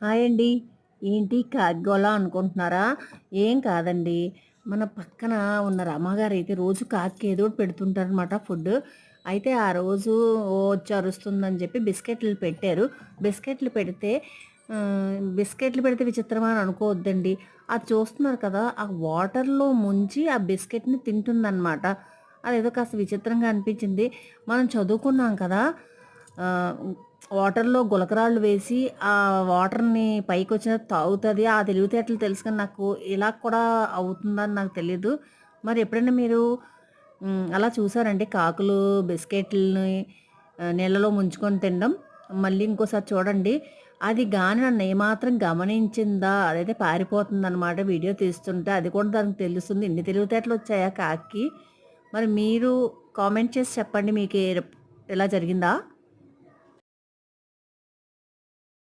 Hi అండి. ఏంటి కాగ్గోలా అనుకుంటున్నారా? ఏం కాదండి. మన పక్కన ఉన్న రమ్మగారు అయితే రోజు కాకి ఏదో ఒకటి పెడుతుంటారనమాట ఫుడ్. అయితే ఆ రోజు వచ్చి అరుస్తుందని చెప్పి బిస్కెట్లు పెట్టారు. బిస్కెట్లు పెడితే బిస్కెట్లు పెడితే విచిత్రమా అని అనుకోవద్దండి. అది చూస్తున్నారు కదా ఆ వాటర్లో ముంచి ఆ బిస్కెట్ని తింటుందన్నమాట. అదేదో కాస్త విచిత్రంగా అనిపించింది. మనం చదువుకున్నాం కదా వాటర్లో గులకరాళ్ళు వేసి ఆ వాటర్ని పైకి వచ్చిన తాగుతుంది. ఆ తెలివితేటలు తెలుసు కానీ నాకు ఇలా కూడా అవుతుందని నాకు తెలియదు మరి ఎప్పుడైనా మీరు అలా చూసారండి? కాకులు బిస్కెట్లని నీళ్ళలో ముంచుకొని తినడం? మళ్ళీ ఇంకోసారి చూడండి. అది కానీ నన్ను ఏమాత్రం గమనించిందా? అదైతే పారిపోతుంది అనమాట వీడియో తీస్తుంటే. అది కూడా దానికి తెలుస్తుంది. ఇన్ని తెలివితేటలు వచ్చాయా కాకి? మరి మీరు కామెంట్ చేసి చెప్పండి. మీకు ఎలా ఇలా జరిగిందా?